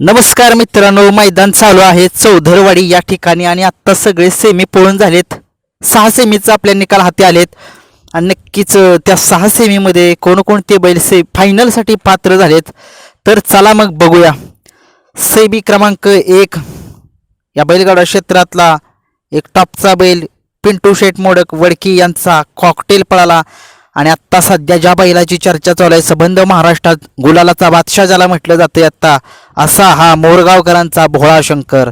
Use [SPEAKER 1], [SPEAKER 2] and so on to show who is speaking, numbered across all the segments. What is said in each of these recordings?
[SPEAKER 1] नमस्कार मित्रांनो मैदान चालू आहे. चौधरवाडी या ठिकाणी आणि आत्ता सगळे सेमी पळून झालेत. सहा सेमीचा आपल्या निकाल हाती आलेत. आणि नक्कीच त्या सहा सेमीमध्ये कोणकोणते बैल से फायनलसाठी पात्र झालेत. तर चला मग बघूया. सेबी क्रमांक एक. या बैलगाडा क्षेत्रातला एक टॉपचा बैल पिंटू शेठ मोडक वडकी यांचा कॉकटेल पळाला. आणि आत्ता सध्या ज्या बैलाची चर्चा चालू आहे संबंध महाराष्ट्रात गुलालाचा बादशाह ज्याला म्हटलं जाते आत्ता असा हा मोरगावकरांचा भोळा शंकर.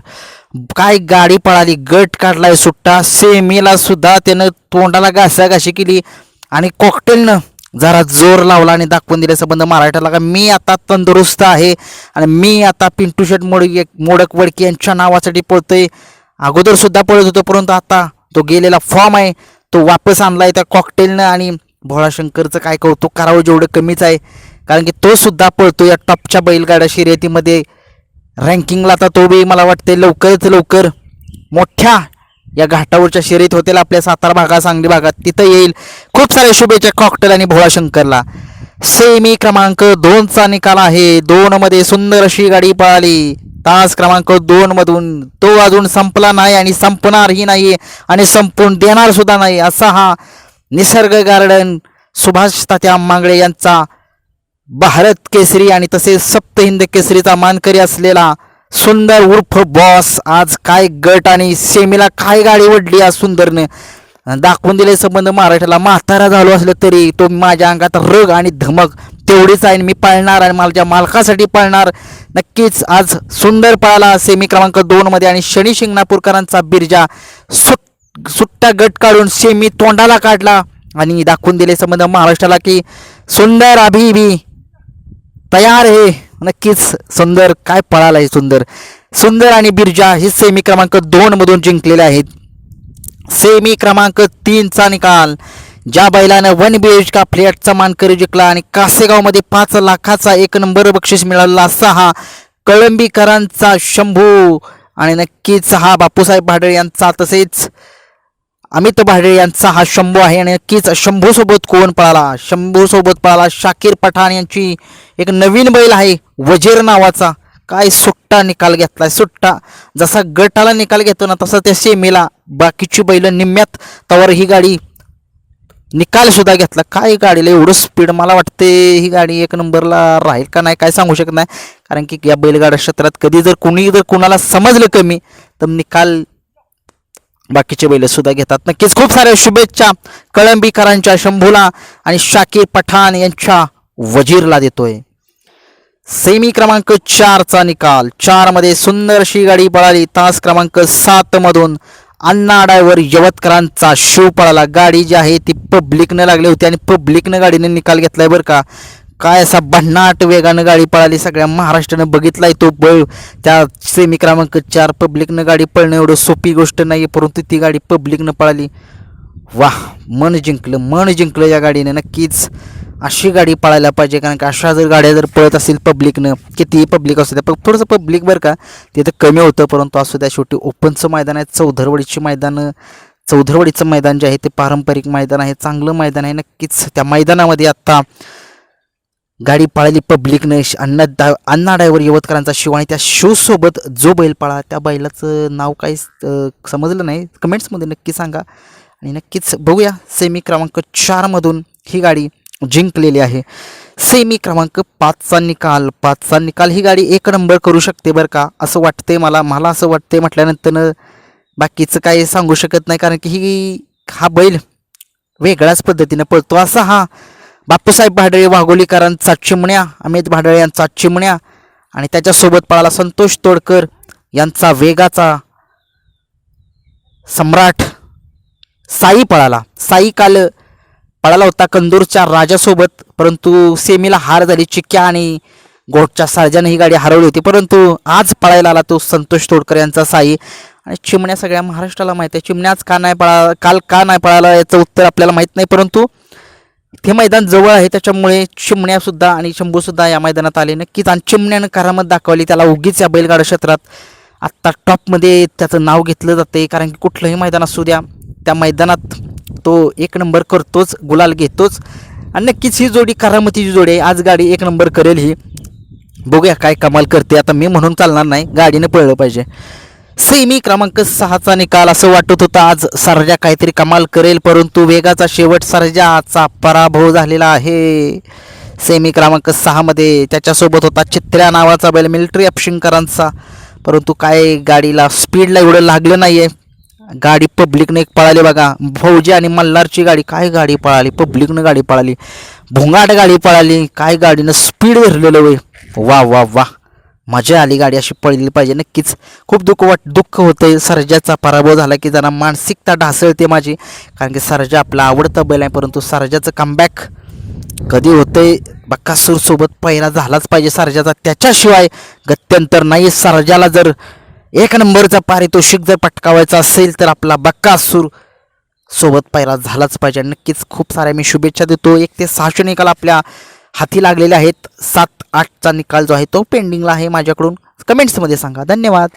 [SPEAKER 1] काय गाडी पळाली गट काढलाय सुट्टा सेमीला सुद्धा त्यानं तोंडाला घासाघाशी केली आणि कॉकटेलनं जरा जोर लावला आणि दाखवून दिले संबंध महाराष्ट्राला का मी आता तंदुरुस्त आहे आणि मी आता पिंटू शेट मोडक मोडक वडकी यांच्या नावासाठी पळतोय. अगोदर सुद्धा पळत होतो परंतु आता तो गेलेला फॉर्म आहे तो वापस आणलाय त्या कॉकटेलनं आणि भोळाशंकरचं काय कौतुक करावं जेवढं कमीच आहे? कारण की तो सुद्धा पळतो या टॉपच्या बैलगाड्या शर्यतीमध्ये. रँकिंगला आता तो बी मला वाटते लवकरच लवकर मोठ्या या घाटावरच्या शर्यत होतील आपल्या सातारा भागात सांगली भागात. तिथं येईल. खूप साऱ्या शुभेच्छा कॉकटेल आणि भोळाशंकरला. सेमी क्रमांक दोनचा निकाल आहे. दोनमध्ये सुंदर अशी गाडी पळाली. तास क्रमांक दोन मधून तो अजून संपला नाही आणि संपणारही नाही आणि संपून देणार सुद्धा नाही. असा हा निसर्ग गार्डन सुभाष तात्या मांगळे यांचा भारत केसरी आणि तसेच सप्त हिंद केसरीचा मानकरी असलेला सुंदर उर्फ बॉस आज काय गट आणि सेमीला काय गाडी ओढली आज सुंदरने? दाखवून दिले संबंध महाराष्ट्राला. म्हातारा झालो असलं तरी तो माझ्या अंगात रग आणि धमक. तेवढीच आहे आणि मी पाळणार आणि माझ्या मालकासाठी पाळणार. नक्कीच आज सुंदर पळाला सेमी क्रमांक दोनमध्ये आणि शनी शिंगणापूरकरांचा बिरजा सुट सुट्टा गट काढून सेमी तोंडाला काढला आणि दाखवून दिले संबंध महाराष्ट्राला की सुंदर अभि भी तयार हे नक्कीच सुंदर काय पळाला आहे सुंदर. सुंदर आणि बिरजा हे सेमी क्रमांक दोन मधून जिंकलेले आहेत. सेमी क्रमांक तीनचा निकाल. ज्या बैलानं वन बी एच का फ्लॅटचा मानकरी जिंकला आणि कासेगावमध्ये पाच लाखाचा एक नंबर बक्षीस मिळाला असा हा कळंबीकरांचा शंभू. आणि नक्कीच हा बापूसाहेब भाडे यांचा तसेच अमित भाडे यांचा हा शंभू आहे आणि नक्कीच शंभूसोबत कोण पळाला? शंभूसोबत पळाला शाकीर पठाण यांची एक नवीन बैल आहे वजीर नावाचा. काय सुट्टा निकाल घेतलाय सुट्टा. जसा गटाला निकाल घेतो ना तसा त्या सेमीला. बाकीची बैल निम्म्यात तवर ही गाडी निकाल सुद्धा घेतला. काय गाडीला एवढं स्पीड मला वाटते ही गाडी एक नंबरला राहील का नाही काय सांगू शकत नाही. कारण की या बैलगाड्या क्षेत्रात कधी जर कुणी जर कुणाला समजलं कमी तर निकाल बाकीचे बैल सुद्धा घेतात. नक्कीच खूप साऱ्या शुभेच्छा कळंबीकरांच्या शंभूला आणि शाकीर पठाण यांच्या वजीरला देतोय. सेमी क्रमांक चारचा निकाल. चारमध्ये सुंदर अशी गाडी पळाली. तास क्रमांक सात मधून अण्णा डायवर यवतकरांचा शो पळाला. गाडी जी आहे ती पब्लिकनं लागली होती आणि पब्लिकनं गाडीने निकाल घेतलाय बरं का. काय असा भन्नाट वेगानं गाडी पळाली. सगळ्या महाराष्ट्रानं बघितलाय तो बळ. त्या सेमी क्रमांक चार पब्लिकनं गाडी पळणं एवढं सोपी गोष्ट नाही परंतु ती गाडी पब्लिकनं पळाली. वाह मन जिंकलं मन जिंकलं या गाडीने. नक्कीच अशी गाडी पळायला पाहिजे कारण की अशा जर गाड्या जर पळत असेल पब्लिकनं कितीही पब्लिक असू द्या पण थोडंसं पब्लिक बरं का तिथं कमी होतं परंतु असू द्या शेवटी ओपनचं मैदान आहे चौधरवडीची मैदानं चौधरवडीचं मैदान जे आहे ते पारंपरिक मैदान आहे चांगलं मैदान आहे. नक्कीच त्या मैदानामध्ये आत्ता गाडी पळाली पब्लिकनं श- अण्णा डा अण्णा ड्रायव्हर यवतकरांचा शिव आणि त्या शोसोबत जो बैल पळा त्या बैलाचं नाव काही समजलं नाही. कमेंट्समध्ये नक्की सांगा. आणि नक्कीच बघूया सेमी क्रमांक चारमधून ही गाडी जिंकलेली आहे. सेमी क्रमांक पाचचा निकाल. पाचचा निकाल ही गाडी एक नंबर करू शकते बरं का असं वाटते मला. मला असं वाटते म्हटल्यानंतर बाकीचं काही सांगू शकत नाही कारण की ही हा बैल वेगळ्याच पद्धतीनं पळतो. असा हा बापूसाहेब भाडळे वाघोलीकरांचा चिमण्या अमित भाडळे यांचा चिमण्या आणि त्याच्यासोबत पळाला संतोष तोडकर यांचा वेगाचा सम्राट. साई पळाला. साई काल पळाला होता कंदूरच्या राजासोबत परंतु सेमीला हार झाली. चिक्क्या आणि गोटच्या सार्जाने ही गाडी हरवली होती. परंतु आज पळायला आला तो संतोष तोडकर यांचा साई. आणि चिमण्या सगळ्या महाराष्ट्राला माहीत आहे. चिमण्याच का नाही पळा काल का नाही पळाला याचं उत्तर आपल्याला माहीत नाही परंतु ते मैदान जवळ आहे त्याच्यामुळे चिमण्यासुद्धा आणि शंभूसुद्धा या मैदानात आले. नक्कीच आणि चिमण्यानं करामत दाखवली त्याला उगीच या बैलगाडा क्षेत्रात आत्ता टॉपमध्ये त्याचं नाव घेतलं जाते कारण की कुठलंही मैदान असू द्या त्या मैदानात तो एक नंबर करतोच गुलाल घेतोच. आणि नक्कीच ही जोडी करामतीची जोडी आहे. आज गाडी एक नंबर करेल ही. बघूया काय कमाल करते. आता मी म्हणून चालणार नाही गाडीनं पळलं पाहिजे. सेमी क्रमांक सहाचा निकाल असं वाटत होतं. आज सरजा काहीतरी कमाल करेल परंतु वेगाचा शेवट सरजाचा पराभव झालेला आहे. सेमी क्रमांक सहामध्ये त्याच्यासोबत होता चित्र्या नावाचा बैल मिलिटरी अपशिंकरांचा परंतु काय गाडीला स्पीडला एवढं लागलं नाही आहे गाडी पब्लिकने एक पळाली बघा. फौजी आणि मल्हारची गाडी काय गाडी पळाली? पब्लिकनं गाडी पळाली. भोंगाट गाडी पळाली. काय गाडीनं स्पीड धरलेलं वय वा वा वा. मजा आली गाडी अशी पळली पाहिजे. नक्कीच खूप दुःख वाट दुःख होतंय. सर्जाचा पराभव झाला की जरा मानसिकता ढासळते माझी. कारण की सर्जा आपला आवडता बैल आहे परंतु सर्जाचं कमबॅक कधी होतंय आहे बक्कासूरसोबत पहिला झालाच पाहिजे सर्जाचा. त्याच्याशिवाय गत्यंतर नाही. सरजाला जर एक नंबरचा पारितोषिक जर पटकावायचा असेल तर आपला बक्कासूर सोबत पहिला झालाच पाहिजे. नक्कीच खूप साऱ्या मी शुभेच्छा देतो. एक ते सहाशे निकाल आपल्या हाती लागलेले आहेत. सात आठचा निकाल जो आहे तो पेंडिंगला आहे माझ्याकडून. कमेंट्समध्ये सांगा. धन्यवाद.